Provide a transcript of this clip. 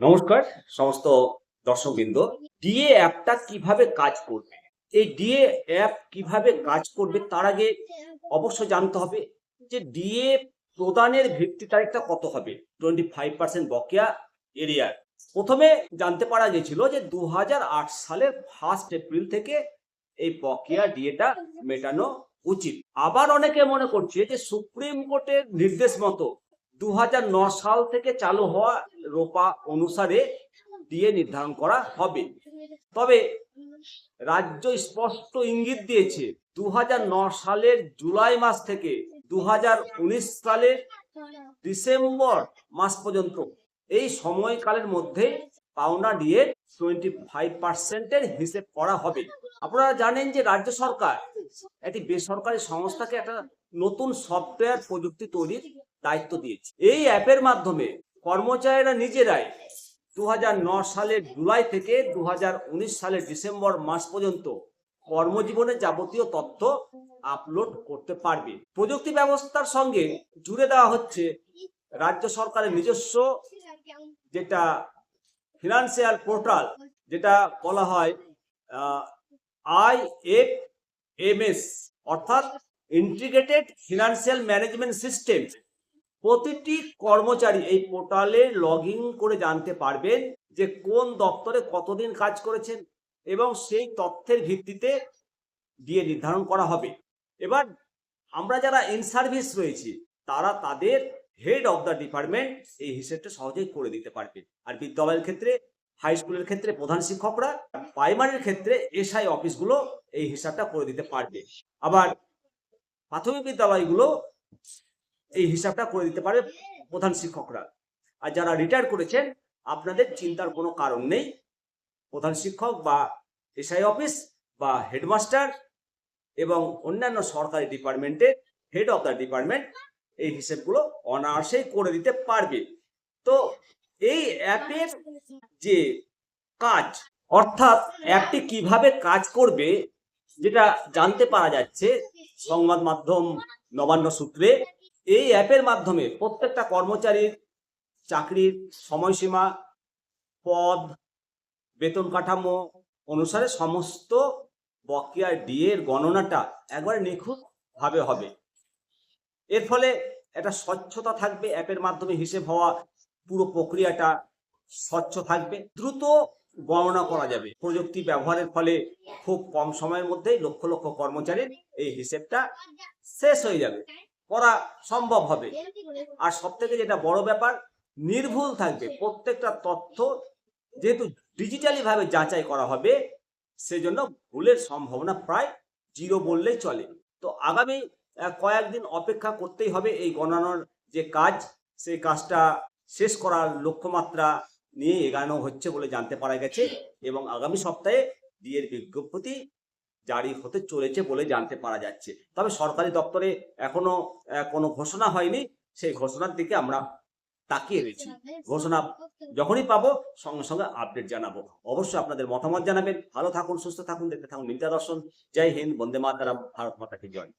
নমস্কার। সমস্ত দর্শকবৃন্দ ডিএ অ্যাপটা কীভাবে কাজ করবে? এই ডিএ অ্যাপ কীভাবে কাজ করবে তার আগে অবশ্য জানতে হবে যে ডিএ প্রদানের ভিত্তি তারিখটা কত হবে? টোয়েন্টি ফাইভ পার্সেন্ট বকেয়া এরিয়ার প্রথমে জানতে পারা গেছিল যে দু সালের ফার্স্ট এপ্রিল থেকে এই বকেয়া ডিএটা মেটানো উচিত। আবার অনেকে মনে করছে যে সুপ্রিম কোর্টের নির্দেশ মতো দু সাল থেকে চালু হওয়া রোপা অনুসারে দিয়ে নির্ধারণ করা হবে। তবে রাজ্য স্পষ্ট ইঙ্গিত দিয়েছে দু সালের জুলাই মাস থেকে দু হাজার উনিশ সালের ডিসেম্বর মাস পর্যন্ত এই সময়কালের মধ্যে পাওনা দিয়ে টোয়েন্টি ফাইভ পার্সেন্টের হিসেব করা হবে। আপনারা জানেন যে রাজ্য সরকার একটি বেসরকারি সংস্থাকে একটা নতুন সফটওয়্যার প্রযুক্তি তৈরির দায়িত্ব দিয়েছে। এই অ্যাপের মাধ্যমে কর্মচারীরা নিজেরাই দু সালের জুলাই থেকে দু হাজার উনিশ সালের ডিসেম্বর মাস পর্যন্ত কর্মজীবনের যাবতীয় তথ্য আপলোড করতে পারবে। প্রযুক্তি ব্যবস্থার সঙ্গে জুড়ে দেওয়া হচ্ছে রাজ্য সরকারের নিজস্ব যেটা ফিনান্সিয়াল পোর্টাল, যেটা বলা হয় আই এফ এম এস, অর্থাৎ ইন্টিগ্রেটেড ফিনান্সিয়াল ম্যানেজমেন্ট সিস্টেম। প্রতিটি কর্মচারী এই পোর্টালে লগ করে জানতে পারবেন যে কোন দপ্তরে কতদিন কাজ করেছেন এবং সেই তথ্যের ভিত্তিতে দিয়ে নির্ধারণ করা হবে। এবার আমরা যারা ইন সার্ভিস রয়েছি, তারা তাদের হেড অফ দ্য ডিপার্টমেন্ট এই হিসেবটা সহজেই করে দিতে পারবে। আর বিদ্যালয়ের ক্ষেত্রে হাই স্কুলের ক্ষেত্রে প্রধান শিক্ষকরা প্রাইমারির ক্ষেত্রে এসআই অফিসগুলো এই হিসাবটা করে দিতে পারবে। আবার প্রাথমিক বিদ্যালয়গুলো এই হিসাবটা করে দিতে পারবে প্রধান শিক্ষকরা। আর যারা রিটায়ার করেছেন, আপনাদের চিন্তার কোনো কারণ নেই। প্রধান শিক্ষক বা এসআই অফিস বা হেডমাস্টার এবং অন্যান্য সরকারি ডিপার্টমেন্টের হেড অফ দ্য ডিপার্টমেন্ট এই হিসেবগুলো অনায়াসেই করে দিতে পারবে। তো এই অ্যাপের যে কাজ, অর্থাৎ অ্যাপটি কীভাবে কাজ করবে যেটা জানতে পারা যাচ্ছে সংবাদ মাধ্যম নবান্ন সূত্রে, এই অ্যাপের মাধ্যমে প্রত্যেকটা কর্মচারীর চাকরির সময়সীমা, পদ, বেতন কাঠামো অনুসারে সমস্ত বকেয়া ডিএর গণনাটা একবারে নিখুঁত ভাবে হবে। এর ফলে একটা স্বচ্ছতা থাকবে, অ্যাপের মাধ্যমে হিসেব হওয়া পুরো প্রক্রিয়াটা স্বচ্ছ থাকবে। দ্রুত গণনা করা যাবে। প্রযুক্তি ব্যবহারের ফলে খুব কম সময়ের মধ্যেই লক্ষ লক্ষ কর্মচারীর এই হিসেবটা শেষ হয়ে যাবে। করা সম্ভব হবে। আর সব থেকে যেটা বড় ব্যাপার, নির্ভুল থাকবে। প্রত্যেকটা তথ্য যেহেতু ডিজিটালি ভাবে যাচাই করা হবে, সেজন্য ভুলের সম্ভাবনা প্রায় জিরো বললেই চলে। তো আগামী কয়েকদিন অপেক্ষা করতেই হবে এই গণনার যে কাজ, সেই কাজটা শেষ করার লক্ষ্যমাত্রা নিয়ে এগানো হচ্ছে বলে জানতে পারা গেছে এবং আগামী সপ্তাহে ডিএর বিজ্ঞপ্তি জারি হতে চলেছে বলে জানতে পারা যাচ্ছে। তবে সরকারি দপ্তরে এখনও কোনো ঘোষণা হয়নি। সেই ঘোষণার দিকে আমরা তাকিয়ে রয়েছি। ঘোষণা যখনই পাবো সঙ্গে সঙ্গে আপডেট জানাব। অবশ্যই আপনাদের মতামত জানাবেন। ভালো থাকুন সুস্থ থাকুন দেখতে থাকুন। নিত্যা দর্শন। জয় হিন্দ বন্দে মাতারাম ভারত মাতাকে জয়।